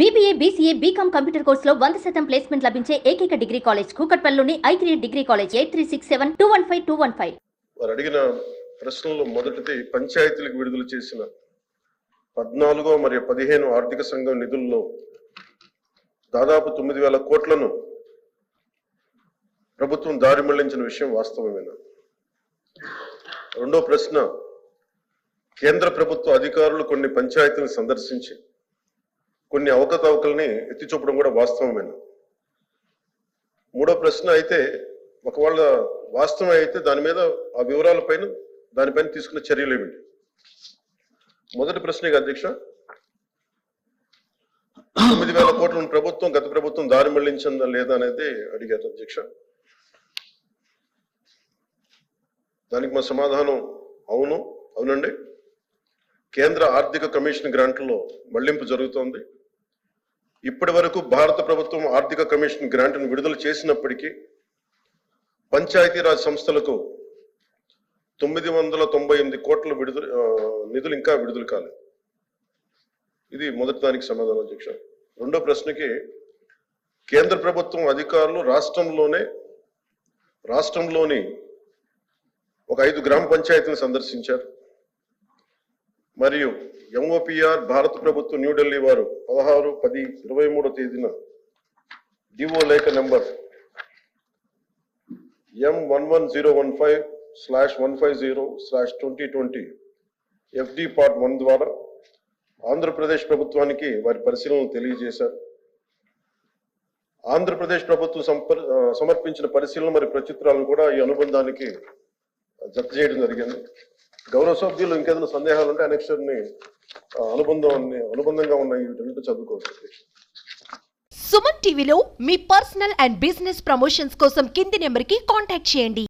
BBA BCA BCom computer కోర్సులో వంద శాతం ప్లేస్మెంట్ లభించే ఏకైక degree college కూకట్పల్లిలోని I degree college eight three six seven two one five two one five వారు అడిగిన ప్రశ్నల్లో మొదటిది పంచాయతీలకు విడుదల చేసిన పద్నాలుగో మరియు పదిహేను ఆర్థిక సంఘం నిధుల్లో దాదాపు తొమ్మిది వేల కోట్లను ప్రభుత్వం దారి మళ్ళించిన విషయం వాస్తవమేనా? రెండో ప్రశ్న కేంద్ర ప్రభుత్వ అధికారులు కొన్ని పంచాయతీలను సందర్శించి కొన్ని అవకతవకల్ని ఎత్తి చూపడం కూడా వాస్తవమేనా? మూడో ప్రశ్న అయితే ఒకవేళ వాస్తవం అయితే దాని మీద ఆ వివరాలపైన దానిపైన తీసుకున్న చర్యలు ఏమిటి? మొదటి ప్రశ్న అధ్యక్ష. తొమ్మిది వేల కోట్లను ప్రభుత్వం గత ప్రభుత్వం దారి మళ్ళించిందా లేదా అనేది అడిగారు అధ్యక్ష. దానికి మా సమాధానం అవును అవునండి. కేంద్ర ఆర్థిక కమిషన్ గ్రాంట్లో మళ్ళింపు జరుగుతోంది. ఇప్పటి వరకు భారత ప్రభుత్వం ఆర్థిక కమిషన్ గ్రాంట్ను విడుదల చేసినప్పటికీ పంచాయతీరాజ్ సంస్థలకు తొమ్మిది వందల తొంభై ఎనిమిది కోట్ల విడుదల నిధులు ఇంకా విడుదల కాలేదు. ఇది మొదటి దానికి సమాధానం అధ్యక్ష. రెండో ప్రశ్నకి కేంద్ర ప్రభుత్వం అధికారులు రాష్ట్రంలోనే రాష్ట్రంలోని ఒక ఐదు గ్రామ పంచాయతీని సందర్శించారు. మరియు ఎంఓపిఆర్ భారత ప్రభుత్వం న్యూఢిల్లీ వారు పదహారు పది ఇరవై మూడో తేదీన డివో లేఖ number M one one zero one five slash one five zero slash twenty twenty FD part one ద్వారా ఆంధ్రప్రదేశ్ ప్రభుత్వానికి వారి పరిశీలనలు తెలియజేశారు. ఆంధ్రప్రదేశ్ ప్రభుత్వం సమర్పించిన పరిశీలన మరి ప్రచిత్రాలను కూడా ఈ అనుబంధానికి జత చేయడం జరిగింది. గౌరవ సభ్యులు ఇంకేదైనా సందేహాలు ఉంటే అనక్షర్ని అనుబంధం అనుబంధంగా ఉన్న వీటన్నిటి చదువుకోవచ్చు. సుమన్ టీవీలో మీ పర్సనల్ అండ్ బిజినెస్ ప్రమోషన్స్ కోసం కింది నెంబర్కి కాంటాక్ట్ చేయండి.